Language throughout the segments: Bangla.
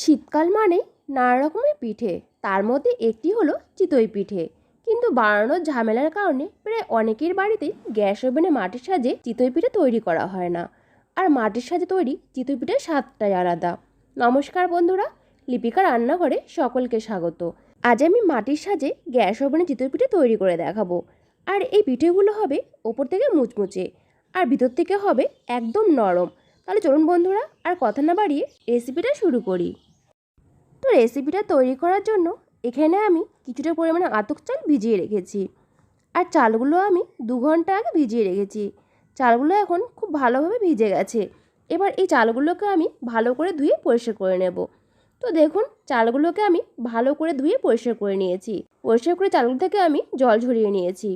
শীতকাল মানে নানা রকমের পিঠে। তার মধ্যে একটি হলো চিতই পিঠে। কিন্তু বানানোর ঝামেলার কারণে প্রায় অনেকের বাড়িতেই গ্যাস ওভেনে মাটির সাজে চিতই পিঠে তৈরি করা হয় না। আর মাটির সাজে তৈরি চিতই পিঠের স্বাদটাই আলাদা। নমস্কার বন্ধুরা, লিপিকা রান্নাঘরে সকলকে স্বাগত। আজ আমি মাটির সাজে গ্যাস ওভেনে চিতই পিঠে তৈরি করে দেখাবো। আর এই পিঠেগুলো হবে ওপর থেকে মুচমুচে, আর ভিতর থেকে হবে একদম নরম। তাহলে চলুন বন্ধুরা, আর কথা না বাড়িয়ে রেসিপিটা শুরু করি। তো রেসিপিটা তৈরি করার জন্য এখানে আমি কিছুটা পরিমাণে আতক চাল ভিজিয়ে রেখেছি। আর চালগুলো আমি দু ঘণ্টা আগে ভিজিয়ে রেখেছি। চালগুলো এখন খুব ভালোভাবে ভিজে গেছে। এবার এই চালগুলোকে আমি ভালো করে ধুয়ে পরিষ্কার করে নেব। তো দেখুন, চালগুলোকে আমি ভালো করে ধুয়ে পরিষ্কার করে নিয়েছি। পরিষ্কার করে চালগুলো থেকে আমি জল ঝরিয়ে নিয়েছি।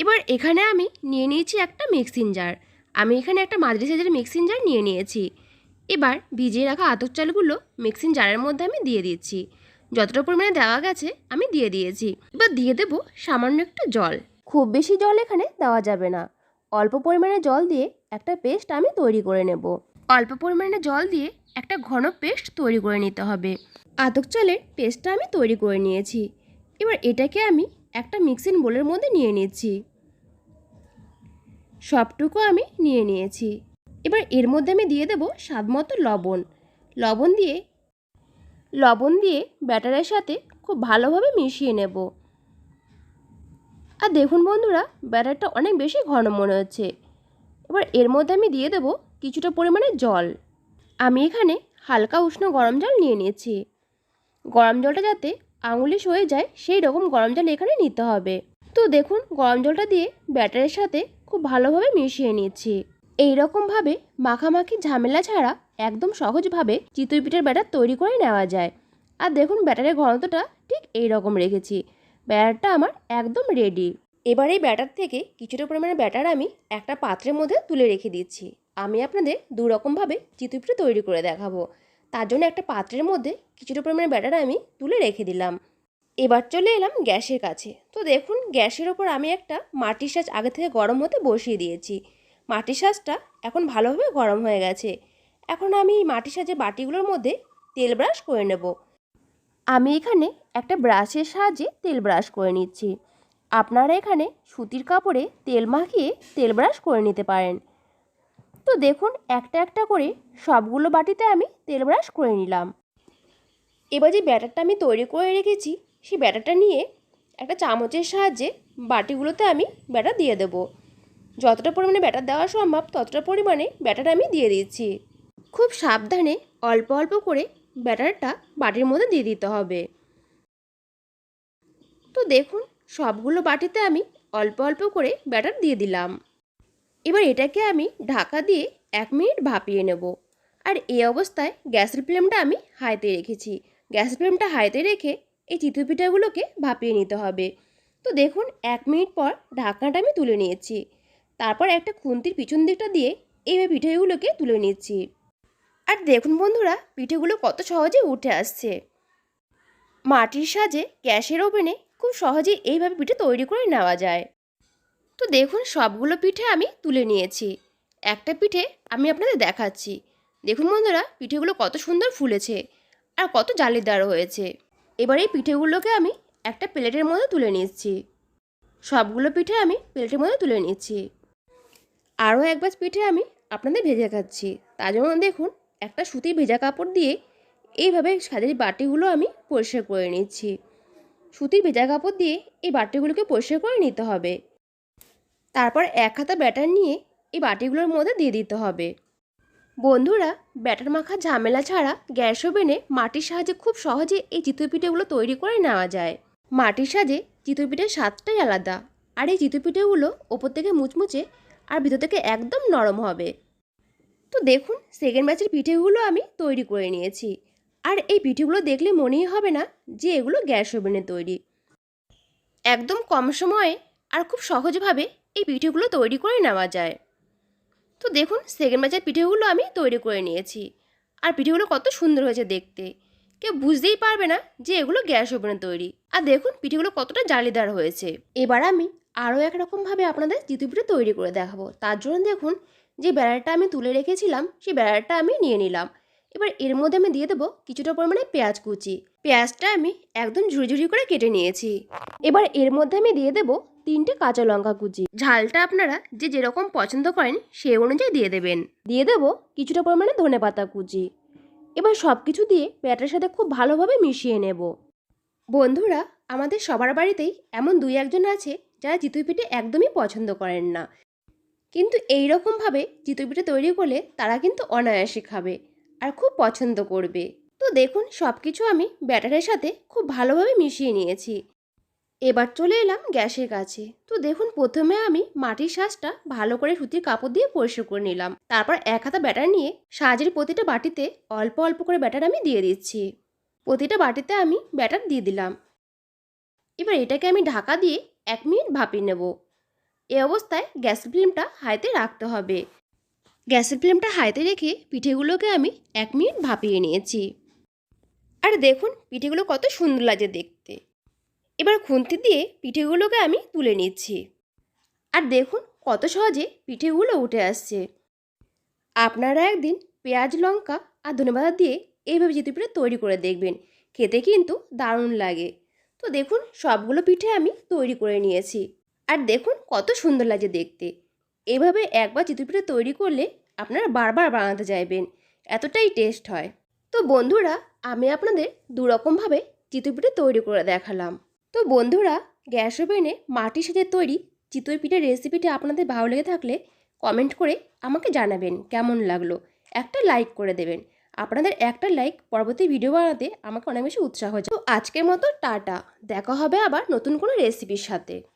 এবার এখানে আমি নিয়ে নিয়েছি একটা মিক্সিং জার আমি এখানে একটা মাঝারি সাইজের মিক্সিং জার নিয়ে নিয়েছি। এবার ভিজিয়ে রাখা আতপ চালগুলো মিক্সিং জারের মধ্যে আমি দিয়ে দিচ্ছি। যতটা পরিমাণে দেওয়া গেছে, আমি দিয়ে দিয়েছি। এবার দিয়ে দেব সামান্য একটু জল। খুব বেশি জল এখানে দেওয়া যাবে না। অল্প পরিমাণে জল দিয়ে একটা পেস্ট আমি তৈরি করে নেব। অল্প পরিমাণে জল দিয়ে একটা ঘন পেস্ট তৈরি করে নিতে হবে। আতক চালের পেস্টটা আমি তৈরি করে নিয়েছি। এবার এটাকে আমি একটা মিক্সিং বোলের মধ্যে নিয়ে নিচ্ছি। সবটুকু আমি নিয়ে নিয়েছি। এবার এর মধ্যে আমি দিয়ে দেবো স্বাদ মতো লবণ। লবণ দিয়ে লবণ দিয়ে ব্যাটারের সাথে খুব ভালোভাবে মিশিয়ে নেব। আর দেখুন বন্ধুরা, ব্যাটারটা অনেক বেশি ঘন মনে হচ্ছে। এবার এর মধ্যে আমি দিয়ে দেবো কিছুটা পরিমাণে জল। আমি এখানে হালকা উষ্ণ গরম জল নিয়ে নিয়েছি। গরম জলটা যাতে আঙুলি সয়ে যায়, সেই রকম গরম জল এখানে নিতে হবে। তো দেখুন, গরম জলটা দিয়ে ব্যাটারের সাথে খুব ভালোভাবে মিশিয়ে নিচ্ছি এই রকমভাবে মাখামাখি ঝামেলা ছাড়া একদম সহজভাবে চিতই পিঠের ব্যাটার তৈরি করে নেওয়া যায়। আর দেখুন, ব্যাটারের ঘনত্বটা ঠিক এই রকম রেখেছি। ব্যাটারটা আমার একদম রেডি এবার এই ব্যাটার থেকে কিছুটা পরিমাণে ব্যাটার আমি একটা পাত্রের মধ্যে তুলে রেখে দিচ্ছি। আমি আপনাদের দু রকমভাবে চিতই পিঠে তৈরি করে দেখাবো। তার জন্য একটা পাত্রের মধ্যে কিছুটা পরিমাণে ব্যাটার আমি তুলে রেখে দিলাম। এবার চলে এলাম গ্যাসের কাছে। তো দেখুন, গ্যাসের ওপর আমি একটা মাটির সাজ আগে থেকে গরম হতে বসিয়ে দিয়েছি। মাটির সাজটা এখন ভালোভাবে গরম হয়ে গেছে। এখন আমি এই মাটির সাজের বাটিগুলোর মধ্যে তেল ব্রাশ করে নেব। আমি এখানে একটা ব্রাশের সাহায্যে তেল ব্রাশ করে নিচ্ছি। আপনারা এখানে সুতির কাপড়ে তেল মাখিয়ে তেল ব্রাশ করে নিতে পারেন। তো দেখুন, একটা একটা করে সবগুলো বাটিতে আমি তেল ব্রাশ করে নিলাম। এবার যে ব্যাটারটা আমি তৈরি করে রেখেছি সেই ব্যাটারটা নিয়ে একটা চামচের সাহায্যে বাটিগুলোতে আমি ব্যাটার দিয়ে দেবো। যতটা পরিমাণে ব্যাটার দেওয়া সম্ভব, ততটা পরিমাণে ব্যাটার আমি দিয়ে দিচ্ছি। খুব সাবধানে অল্প অল্প করে ব্যাটারটা বাটির মধ্যে দিয়ে দিতে হবে। তো দেখুন, সবগুলো বাটিতে আমি অল্প অল্প করে ব্যাটার দিয়ে দিলাম। এবার এটাকে আমি ঢাকা দিয়ে এক মিনিট ভাপিয়ে নেব। আর এই অবস্থায় গ্যাসের ফ্লেমটা আমি হাইতে রেখেছি। গ্যাসের ফ্লেমটা হাইতে রেখে এই চিতই পিঠাগুলোকে ভাপিয়ে নিতে হবে। তো দেখুন, এক মিনিট পর ঢাকনাটা আমি তুলে নিয়েছি। তারপর একটা খুন্তির পিছন দিকটা দিয়ে এইভাবে পিঠেগুলোকে তুলে নিচ্ছি। আর দেখুন বন্ধুরা, পিঠেগুলো কত সহজে উঠে আসছে। মাটির সাজে গ্যাসের ওভেনে খুব সহজেই এইভাবে পিঠে তৈরি করে নেওয়া যায়। তো দেখুন, সবগুলো পিঠে আমি তুলে নিয়েছি। একটা পিঠে আমি আপনাদের দেখাচ্ছি। দেখুন বন্ধুরা, পিঠেগুলো কত সুন্দর ফুলেছে আর কত জালিদার হয়েছে। এবার এই পিঠেগুলোকে আমি একটা প্লেটের মধ্যে তুলে নিচ্ছি। সবগুলো পিঠে আমি প্লেটের মধ্যে তুলে নিচ্ছি। আরও এক ব্যাচ পিঠে আমি আপনাদের ভেজে খাচ্ছি। তার জন্য দেখুন, একটা সুতির ভেজা কাপড় দিয়ে এইভাবে সাজের বাটিগুলো আমি পরিষ্কার করে নিচ্ছি। সুতির ভেজা কাপড় দিয়ে এই বাটিগুলোকে পরিষ্কার করে নিতে হবে। তারপর এক হাতা ব্যাটার নিয়ে এই বাটিগুলোর মধ্যে দিয়ে দিতে হবে। বন্ধুরা, ব্যাটার মাখা ঝামেলা ছাড়া গ্যাস ওভেনে মাটির সাহায্যে খুব সহজে এই চিতই পিঠেগুলো তৈরি করে নেওয়া যায়। মাটির সাজে চিতই পিঠের স্বাদটাই আলাদা। আর এই চিতই পিঠেগুলো ওপর থেকে মুচমুচে আর ভিতর থেকে একদম নরম হবে। তো দেখুন সেকেন্ড ব্যাচের পিঠেগুলো আমি তৈরি করে নিয়েছি। আর এই পিঠেগুলো দেখলে মনেই হবে না যে এগুলো গ্যাস ওভেনে তৈরি। একদম কম সময়ে আর খুব সহজভাবে এই পিঠেগুলো তৈরি করে নেওয়া যায়। তো দেখুন সেকেন্ড ব্যাচের পিঠেগুলো আমি তৈরি করে নিয়েছি। আর পিঠেগুলো কত সুন্দর হয়েছে দেখতে। কেউ বুঝতেই পারবে না যে এগুলো গ্যাস ওভেনে তৈরি। আর দেখুন, পিঠেগুলো কতটা জালিদার হয়েছে। এবার আমি আরও একরকমভাবে আপনাদের চিতই পিঠে তৈরি করে দেখাবো। তার জন্য দেখুন, যে বেড়াটা আমি তুলে রেখেছিলাম সেই বেড়াটা আমি নিয়ে নিলাম। এবার এর মধ্যে আমি দিয়ে দেবো কিছুটা পরিমাণে পেঁয়াজ কুচি। পেঁয়াজটা আমি একদম ঝুড়ি করে কেটে নিয়েছি। এবার এর মধ্যে আমি দিয়ে দেবো তিনটে কাঁচা লঙ্কা কুচি। ঝালটা আপনারা যে যেরকম পছন্দ করেন সেই অনুযায়ী দিয়ে দেবেন। দিয়ে দেবো কিছুটা পরিমাণে ধনে পাতা কুচি। এবার সব কিছু দিয়ে ব্যাটার সাথে খুব ভালোভাবে মিশিয়ে নেব। বন্ধুরা, আমাদের সবার বাড়িতেই এমন দুই একজন আছে যারা চিতই পিঠে একদমই পছন্দ করেন না। কিন্তু এই রকমভাবে চিতই পিঠে তৈরি করলে তারা কিন্তু অনায়াসে খাবে আর খুব পছন্দ করবে। তো দেখুন সব কিছু আমি ব্যাটারের সাথে খুব ভালোভাবে মিশিয়ে নিয়েছি। এবার চলে এলাম গ্যাসের কাছে। তো দেখুন, প্রথমে আমি মাটির শাঁসটা ভালো করে সুতির কাপড় দিয়ে পরিষ্কার করে নিলাম। তারপর এক হাতা ব্যাটার নিয়ে সাজের প্রতিটা বাটিতে অল্প অল্প করে ব্যাটার আমি দিয়ে দিচ্ছি। প্রতিটা বাটিতে আমি ব্যাটার দিয়ে দিলাম। এবার এটাকে আমি ঢাকা দিয়ে এক মিনিট ভাপিয়ে নেব। এ অবস্থায় গ্যাসের ফ্লেমটা হাইতে রাখতে হবে। গ্যাসের ফ্লেমটা হাইতে রেখে পিঠেগুলোকে আমি এক মিনিট ভাপিয়ে নিয়েছি। আর দেখুন, পিঠেগুলো কত সুন্দর লাগে দেখতে। এবার খুন্তি দিয়ে পিঠেগুলোকে আমি তুলে নিচ্ছি। আর দেখুন, কত সহজে পিঠেগুলো উঠে আসছে। আপনারা একদিন পেঁয়াজ, লঙ্কা আর ধনেপাতা দিয়ে এইভাবে জিতে পিঠে তৈরি করে দেখবেন। খেতে কিন্তু দারুণ লাগে। তো দেখুন, সবগুলো পিঠে আমি তৈরি করে নিয়েছি। আর দেখুন, কত সুন্দর লাগে দেখতে। এভাবে একবার চিতই পিঠে তৈরি করলে আপনারা বারবার বানাতে চাইবেন। এতটাই টেস্ট হয়। তো বন্ধুরা, আমি আপনাদের দুরকমভাবে চিতই পিঠে তৈরি করে দেখালাম। তো বন্ধুরা, গ্যাস ওভেনে মাটির সাথে তৈরি চিতই পিঠের রেসিপিটি আপনাদের ভালো লেগে থাকলে কমেন্ট করে আমাকে জানাবেন কেমন লাগল। একটা লাইক করে দেবেন। আপনাদের একটা লাইক পরবর্তী ভিডিও বানাতে আমাকে অনেক বেশি উৎসাহ হয়েছে তো আজকের মতো টাটা। দেখা হবে আবার নতুন কোনো রেসিপির সাথে।